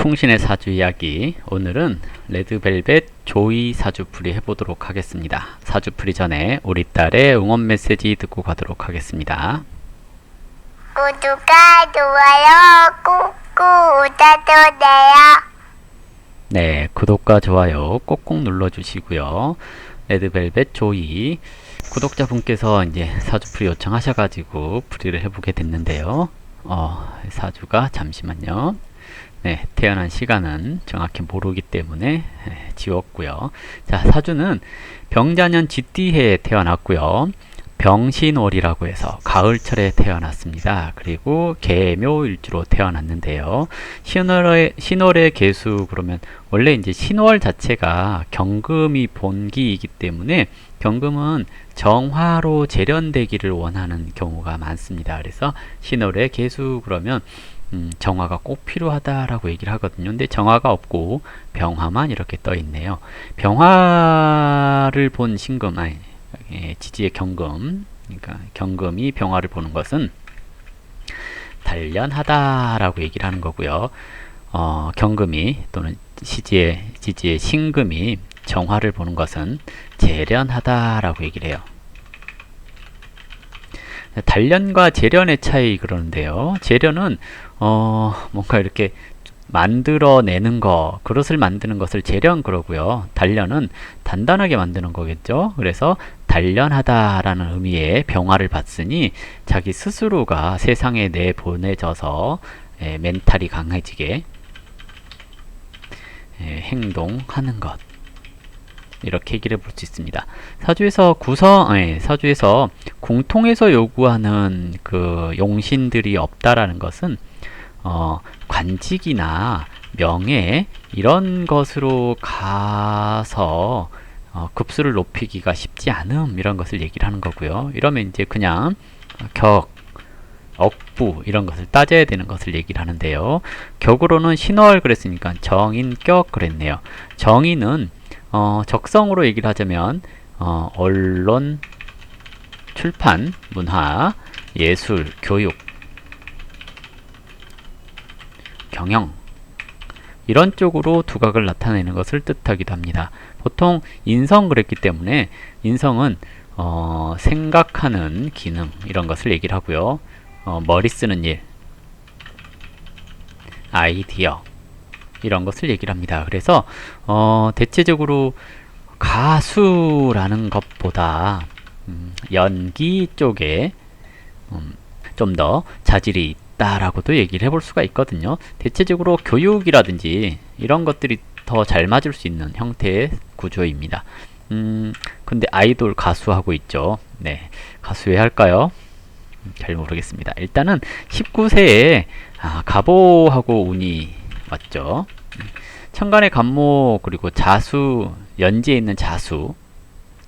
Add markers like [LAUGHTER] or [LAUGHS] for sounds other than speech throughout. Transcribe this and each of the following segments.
풍신의 사주 이야기 오늘은 레드벨벳 조이 사주풀이 해보도록 하겠습니다. 사주풀이 전에 우리 딸의 응원 메시지 듣고 가도록 하겠습니다. 구독과 좋아요 꾹꾹 눌러주세요. 네, 구독과 좋아요 꼭꼭 눌러주시고요. 레드벨벳 조이 구독자분께서 이제 사주풀이 요청하셔가지고 풀이를 해보게 됐는데요. 어, 사주가 잠시만요. 네, 태어난 시간은 정확히 모르기 때문에 예, 지웠고요. 자, 사주는 병자년 쥐띠해에 태어났고요. 병신월이라고 해서 가을철에 태어났습니다. 그리고 개묘일주로 태어났는데요. 신월의, 신월의 개수 그러면 원래 이제 신월 자체가 경금이 본기이기 때문에 경금은 정화로 재련되기를 원하는 경우가 많습니다. 그래서 신월의 개수 그러면 음, 정화가 꼭 필요하다라고 얘기를 하거든요. 근데 정화가 없고 병화만 이렇게 떠 있네요. 병화를 본 신금, 아니, 예, 지지의 경금, 그러니까 경금이 병화를 보는 것은 단련하다라고 얘기를 하는 거고요. 어, 경금이 또는 시지의 지지의 신금이 정화를 보는 것은 재련하다라고 얘기를 해요. 단련과 재련의 차이 그러는데요. 재련은 어 뭔가 이렇게 만들어내는 거, 그릇을 만드는 것을 재련 그러고요. 단련은 단단하게 만드는 거겠죠. 그래서 단련하다라는 의미의 병화를 받으니 자기 스스로가 세상에 내보내져서 에, 멘탈이 강해지게 에, 행동하는 것. 이렇게 얘기를 볼 수 있습니다. 사주에서 구성, 예, 사주에서 공통해서 요구하는 그 용신들이 없다라는 것은 어, 관직이나 명예 이런 것으로 가서 어, 급수를 높이기가 쉽지 않음 이런 것을 얘기를 하는 거고요. 이러면 이제 그냥 격, 억부 이런 것을 따져야 되는 것을 얘기를 하는데요. 격으로는 신월 그랬으니까 정인격 그랬네요. 정인은 어, 적성으로 얘기를 하자면 어, 언론, 출판, 문화, 예술, 교육, 경영 이런 쪽으로 두각을 나타내는 것을 뜻하기도 합니다. 보통 인성 그랬기 때문에 인성은 어, 생각하는 기능 이런 것을 얘기를 하고요. 어, 머리 쓰는 일, 아이디어 이런 것을 얘기를 합니다. 그래서 어, 대체적으로 가수라는 것보다 음, 연기 쪽에 음, 좀더 자질이 있다라고도 얘기를 해볼 수가 있거든요. 대체적으로 교육이라든지 이런 것들이 더 잘 맞을 수 있는 형태의 구조입니다. 음, 근데 아이돌 가수 하고 있죠. 네, 가수 왜 할까요? 음, 잘 모르겠습니다. 일단은 19세에 아, 가보하고 운이 왔죠. 천간의 간목 그리고 자수 연지에 있는 자수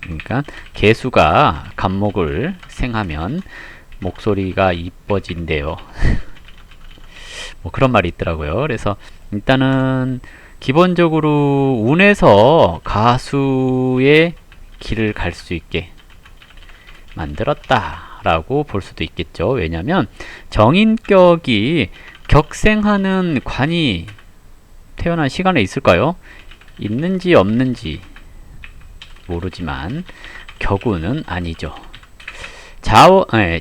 그러니까 개수가 간목을 생하면 목소리가 이뻐진대요. [LAUGHS] 뭐 그런 말이 있더라고요. 그래서 일단은 기본적으로 운에서 가수의 길을 갈 수 있게 만들었다라고 볼 수도 있겠죠. 왜냐하면 정인격이 격생하는 관이 태어난 시간에 있을까요? 있는지 없는지 모르지만 격우는 아니죠. 자오, 에,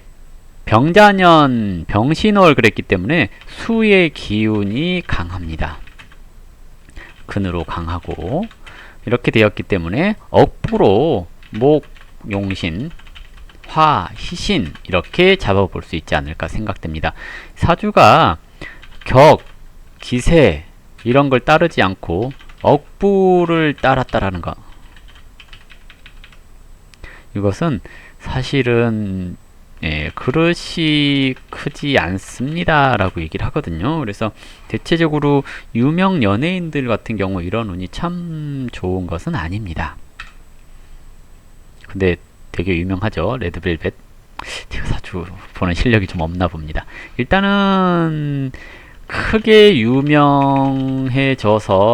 병자년 병신월 그랬기 때문에 수의 기운이 강합니다. 근으로 강하고 이렇게 되었기 때문에 억부로 목, 용신, 화, 희신 이렇게 잡아볼 수 있지 않을까 생각됩니다. 사주가 격, 기세 이런 걸 따르지 않고 억부를 따랐다라는 거. 이것은 사실은 예, 그릇이 크지 않습니다 라고 얘기를 하거든요. 그래서 대체적으로 유명 연예인들 같은 경우 이런 운이 참 좋은 것은 아닙니다. 근데 되게 유명하죠. 레드벨벳. 제가 사주 보는 실력이 좀 없나 봅니다. 일단은 크게 유명해져서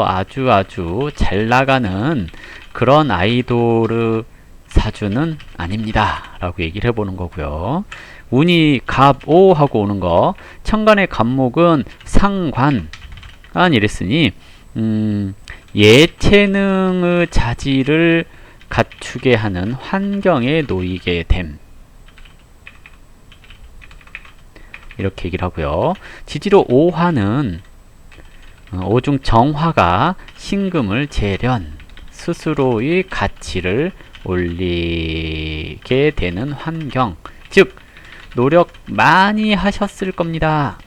아주 아주 잘 나가는 그런 아이돌의 사주는 아닙니다. 라고 얘기를 해보는 거고요. 운이 갑오 하고 오는 거. 천간의 갑목은 상관. 이랬으니 음, 예체능의 자질을 갖추게 하는 환경에 놓이게 됨. 이렇게 얘기를 하고요. 지지로 오화는 어, 오중 정화가 신금을 재련 스스로의 가치를 올리게 되는 환경. 즉 노력 많이 하셨을 겁니다.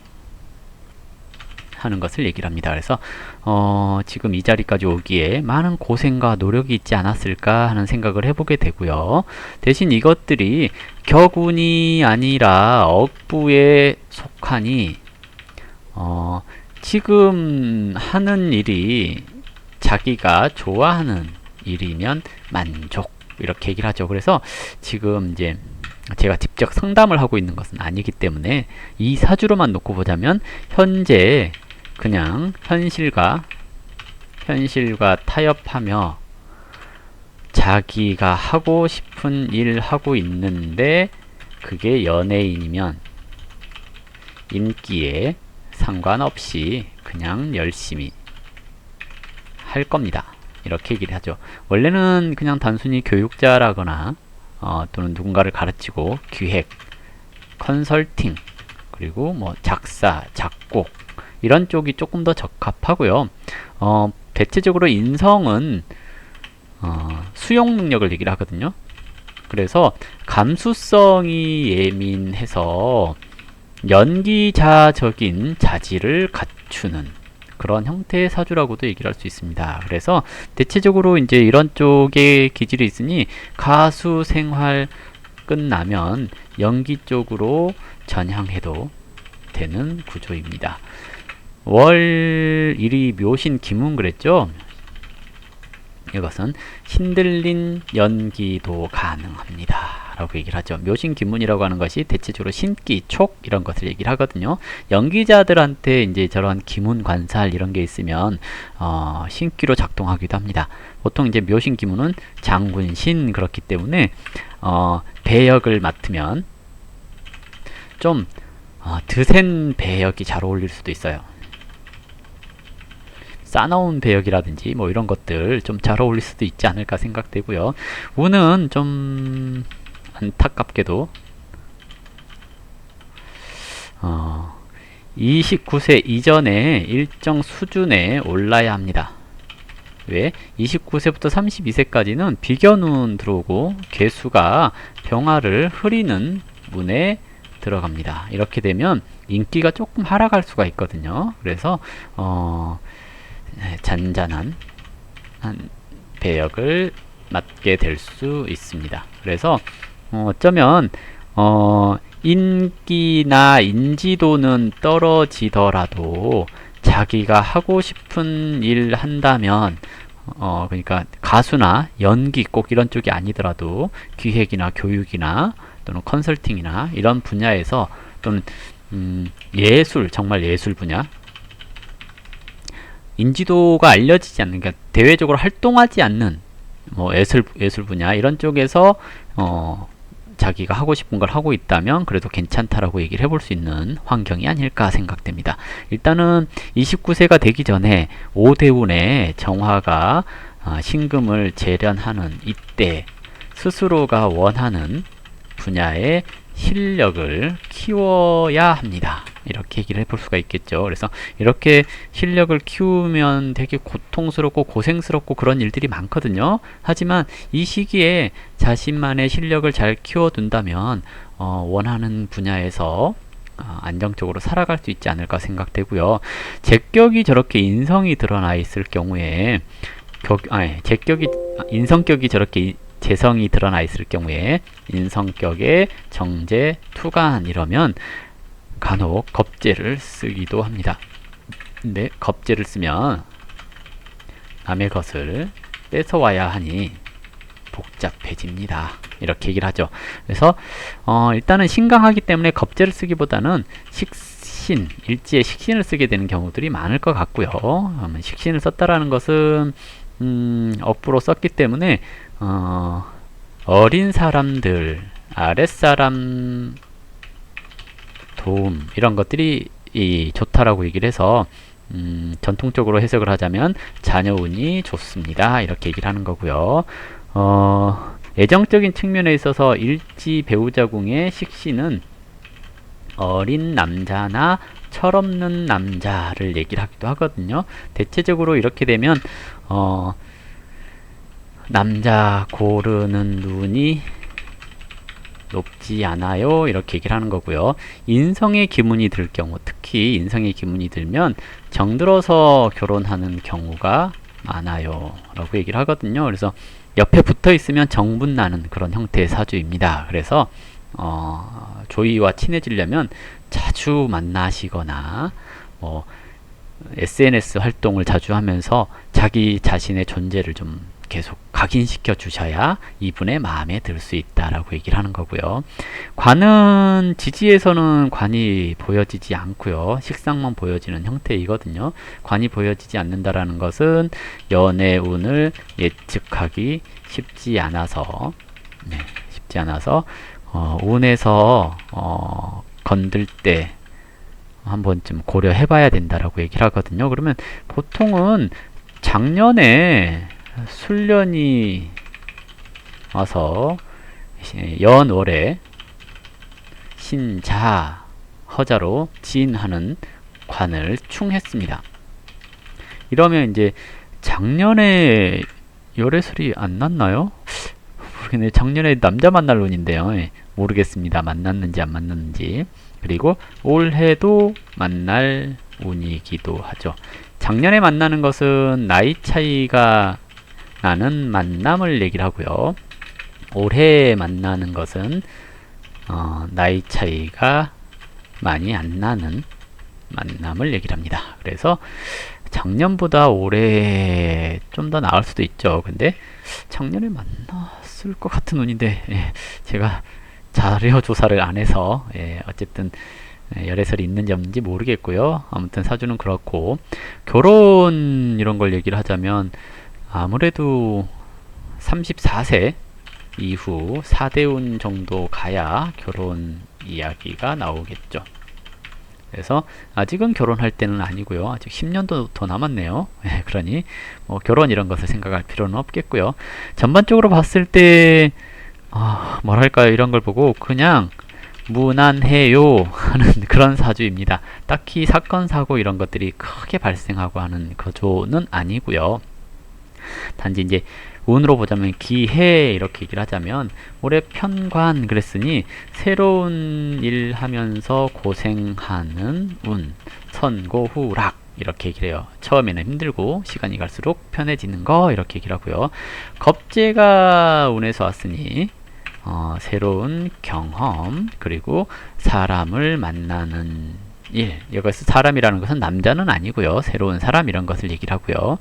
하는 것을 얘기를 합니다. 그래서 어, 지금 이 자리까지 오기에 많은 고생과 노력이 있지 않았을까 하는 생각을 해보게 되고요. 대신 이것들이 격운이 아니라 억부에 속하니 어, 지금 하는 일이 자기가 좋아하는 일이면 만족 이렇게 얘기를 하죠. 그래서 지금 이제 제가 직접 상담을 하고 있는 것은 아니기 때문에 이 사주로만 놓고 보자면 현재 그냥 현실과 현실과 타협하며 자기가 하고 싶은 일 하고 있는데 그게 연예인이면 인기에 상관없이 그냥 열심히 할 겁니다. 이렇게 얘기를 하죠. 원래는 그냥 단순히 교육자라거나 어, 또는 누군가를 가르치고 기획, 컨설팅, 그리고 뭐 작사, 작곡 이런 쪽이 조금 더 적합하고요. 어, 대체적으로 인성은 어, 수용 능력을 얘기를 하거든요. 그래서 감수성이 예민해서 연기자적인 자질을 갖추는 그런 형태의 사주라고도 얘기를 할 수 있습니다. 그래서 대체적으로 이제 이런 쪽에 기질이 있으니 가수 생활 끝나면 연기 쪽으로 전향해도 되는 구조입니다. 월 1위 묘신 기문 그랬죠? 이것은 신들린 연기도 가능합니다. 라고 얘기를 하죠. 묘신 기문이라고 하는 것이 대체적으로 신기, 촉 이런 것을 얘기를 하거든요. 연기자들한테 이제 저런 기문 관살 이런 게 있으면 어, 신기로 작동하기도 합니다. 보통 이제 묘신 기문은 장군, 신 그렇기 때문에 어, 배역을 맡으면 좀 어, 드센 배역이 잘 어울릴 수도 있어요. 싸나운 배역이라든지 뭐 이런 것들 좀 잘 어울릴 수도 있지 않을까 생각되고요. 운은 좀 안타깝게도 어, 29세 이전에 일정 수준에 올라야 합니다. 왜? 29세부터 32세까지는 비견운 들어오고 개수가 병화를 흐리는 문에 들어갑니다. 이렇게 되면 인기가 조금 하락할 수가 있거든요. 그래서 어, 네, 잔잔한 한 배역을 맡게 될 수 있습니다. 그래서 어, 어쩌면 어, 인기나 인지도는 떨어지더라도 자기가 하고 싶은 일 한다면 어, 그러니까 가수나 연기 꼭 이런 쪽이 아니더라도 기획이나 교육이나 또는 컨설팅이나 이런 분야에서 또는 음, 예술 정말 예술 분야? 인지도가 알려지지 않는 그러니까 대외적으로 활동하지 않는 뭐 예술 예술 분야 이런 쪽에서 어 자기가 하고 싶은 걸 하고 있다면 그래도 괜찮다라고 얘기를 해볼 수 있는 환경이 아닐까 생각됩니다. 일단은 29세가 되기 전에 오대운의 정화가 어, 신금을 재련하는 이때 스스로가 원하는 분야의 실력을 키워야 합니다. 이렇게 얘기를 해볼 수가 있겠죠. 그래서 이렇게 실력을 키우면 되게 고통스럽고 고생스럽고 그런 일들이 많거든요. 하지만 이 시기에 자신만의 실력을 잘 키워둔다면 어, 원하는 분야에서 어, 안정적으로 살아갈 수 있지 않을까 생각되고요. 제격이 저렇게 인성이 드러나 있을 경우에 격, 아니, 제격이 인성격이 저렇게 재성이 드러나 있을 경우에 인성격의 정제, 투간 이러면 간혹 겁제를 쓰기도 합니다. 근데 겁제를 쓰면 남의 것을 뺏어와야 하니 복잡해집니다. 이렇게 얘기를 하죠. 그래서 어, 일단은 신강하기 때문에 겁제를 쓰기보다는 식신, 일지에 식신을 쓰게 되는 경우들이 많을 것 같고요. 음, 식신을 썼다라는 것은 음, 억부로 썼기 때문에 어, 어린 사람들, 아랫사람 도움 이런 것들이 이 좋다라고 얘기를 해서 음, 전통적으로 해석을 하자면 자녀 운이 좋습니다. 이렇게 얘기를 하는 거고요. 어, 애정적인 측면에 있어서 일지 배우자궁의 식신은 어린 남자나 철없는 남자를 얘기를 하기도 하거든요. 대체적으로 이렇게 되면 어, 남자 고르는 눈이 높지 않아요. 이렇게 얘기를 하는 거고요. 인성의 기문이 들 경우, 특히 인성의 기문이 들면 정들어서 결혼하는 경우가 많아요. 라고 얘기를 하거든요. 그래서 옆에 붙어 있으면 정분 나는 그런 형태의 사주입니다. 그래서 어, 조이와 친해지려면 자주 만나시거나 뭐 SNS 활동을 자주 하면서 자기 자신의 존재를 좀 계속 각인시켜 주셔야 이분의 마음에 들 수 있다라고 얘기를 하는 거고요. 관은 지지에서는 관이 보여지지 않고요. 식상만 보여지는 형태이거든요. 관이 보여지지 않는다라는 것은 연애 운을 예측하기 쉽지 않아서 네, 쉽지 않아서 어, 운에서 어, 건들 때 한 번쯤 고려해 봐야 된다라고 얘기를 하거든요. 그러면 보통은 작년에 술년이 와서 연월에 신자 허자로 지인하는 관을 충했습니다. 이러면 이제 작년에 열애설이 안 났나요? 모르겠네. 작년에 남자 만날 운인데요. 예, 모르겠습니다. 만났는지 안 만났는지. 그리고 올해도 만날 운이기도 하죠. 작년에 만나는 것은 나이 차이가 나는 만남을 얘기를 하고요. 올해 만나는 것은 어, 나이 차이가 많이 안 나는 만남을 얘기를 합니다. 그래서 작년보다 올해 좀 더 나을 수도 있죠. 근데 작년에 만났을 것 같은 운인데 예, 제가 자료 조사를 안 해서 예, 어쨌든 예, 열애설이 있는지 없는지 모르겠고요. 아무튼 사주는 그렇고 결혼 이런 걸 얘기를 하자면 아무래도 34세 이후 4대운 정도 가야 결혼 이야기가 나오겠죠. 그래서 아직은 결혼할 때는 아니고요. 아직 10년도 더 남았네요. 예, 그러니 뭐 결혼 이런 것을 생각할 필요는 없겠고요. 전반적으로 봤을 때 아, 뭐랄까요 이런 걸 보고 그냥 무난해요 하는 [LAUGHS] 그런 사주입니다. 딱히 사건 사고 이런 것들이 크게 발생하고 하는 거조는 아니고요. 단지 이제 운으로 보자면 기해 이렇게 얘기를 하자면 올해 편관 그랬으니 새로운 일 하면서 고생하는 운 선고후락 이렇게 얘기를 해요. 처음에는 힘들고 시간이 갈수록 편해지는 거 이렇게 얘기를 하고요. 겁재가 운에서 왔으니 어, 새로운 경험 그리고 사람을 만나는 일 이것은 사람이라는 것은 남자는 아니고요. 새로운 사람 이런 것을 얘기를 하고요.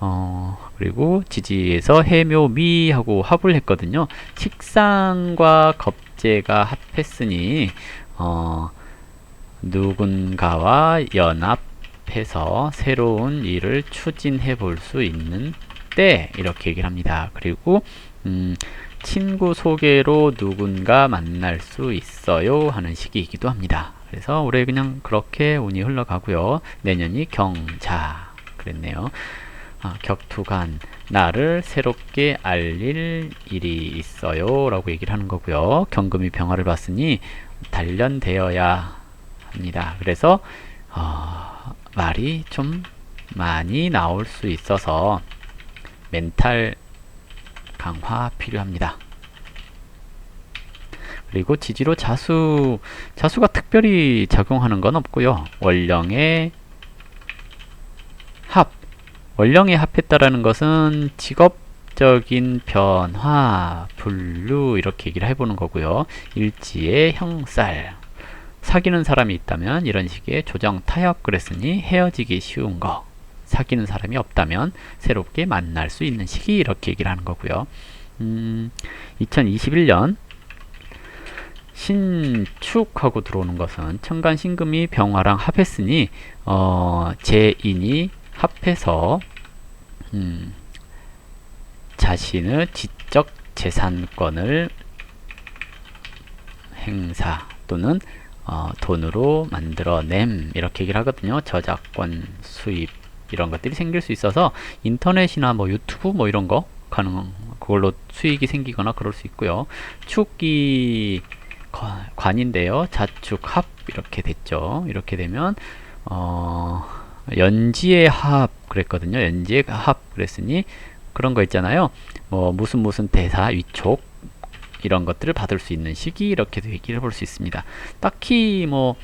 어, 그리고 지지에서 해묘미하고 합을 했거든요. 식상과 겁재가 합했으니 어, 누군가와 연합해서 새로운 일을 추진해 볼 수 있는 때 이렇게 얘기를 합니다. 그리고 음, 친구 소개로 누군가 만날 수 있어요 하는 시기이기도 합니다. 그래서 올해 그냥 그렇게 운이 흘러가고요. 내년이 경자 그랬네요. 아, 격투간 나를 새롭게 알릴 일이 있어요 라고 얘기를 하는 거고요. 경금이 병화를 봤으니 단련되어야 합니다. 그래서 어, 말이 좀 많이 나올 수 있어서 멘탈 강화 필요합니다. 그리고 지지로 자수, 자수가 특별히 작용하는 건 없고요. 원령의 합, 원령의 합했다라는 것은 직업적인 변화, 분류 이렇게 얘기를 해보는 거고요. 일지의 형살, 사귀는 사람이 있다면 이런 식의 조정 타협 그랬으니 헤어지기 쉬운 거. 사귀는 사람이 없다면 새롭게 만날 수 있는 시기 이렇게 얘기를 하는 거고요. 음, 2021년 신축하고 들어오는 것은 천간 신금이 병화랑 합했으니 어, 제인이 합해서 음, 자신의 지적 재산권을 행사 또는 어, 돈으로 만들어냄 이렇게 얘기를 하거든요. 저작권 수입 이런 것들이 생길 수 있어서 인터넷이나 뭐 유튜브 뭐 이런 거 가능 그걸로 수익이 생기거나 그럴 수 있고요. 축이 관- 관인데요. 자축 합 이렇게 됐죠. 이렇게 되면 어 연지의 합 그랬거든요. 연지의 합 그랬으니 그런 거 있잖아요. 뭐 무슨 무슨 대사 위촉 이런 것들을 받을 수 있는 시기 이렇게도 얘기를 해볼 수 있습니다. 딱히 뭐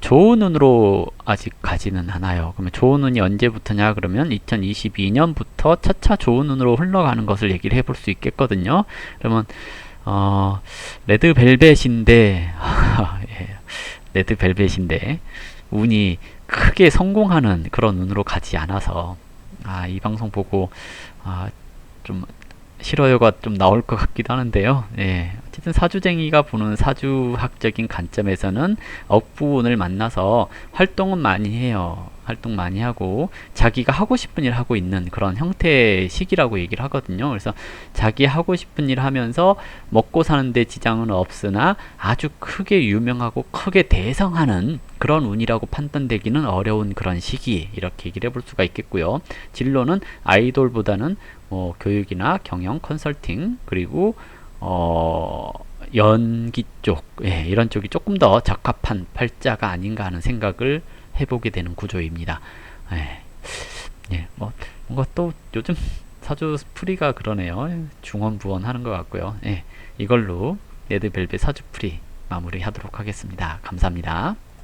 좋은 운으로 아직 가지는 않아요. 그러면 좋은 운이 언제부터냐 그러면 2022년부터 차차 좋은 운으로 흘러가는 것을 얘기를 해볼 수 있겠거든요. 그러면 어 레드벨벳인데 [LAUGHS] 예, 레드벨벳인데 운이 크게 성공하는 그런 운으로 가지 않아서 아 이 방송 보고 아 좀 싫어요가 좀 나올 것 같기도 하는데요. 예. 어쨌든 사주쟁이가 보는 사주학적인 관점에서는 억부운을 만나서 활동은 많이 해요. 활동 많이 하고 자기가 하고 싶은 일 하고 있는 그런 형태의 시기라고 얘기를 하거든요. 그래서 자기 하고 싶은 일 하면서 먹고 사는데 지장은 없으나 아주 크게 유명하고 크게 대성하는 그런 운이라고 판단되기는 어려운 그런 시기 이렇게 얘기를 해볼 수가 있겠고요. 진로는 아이돌보다는 뭐 교육이나 경영, 컨설팅 그리고 어 연기 쪽 예, 이런 쪽이 조금 더 적합한 팔자가 아닌가 하는 생각을 해보게 되는 구조입니다. 예, 예, 뭐 뭔가 또 요즘 사주 풀이가 그러네요. 중원부원 하는 것 같고요. 예, 이걸로 레드벨벳 사주 풀이 마무리하도록 하겠습니다. 감사합니다.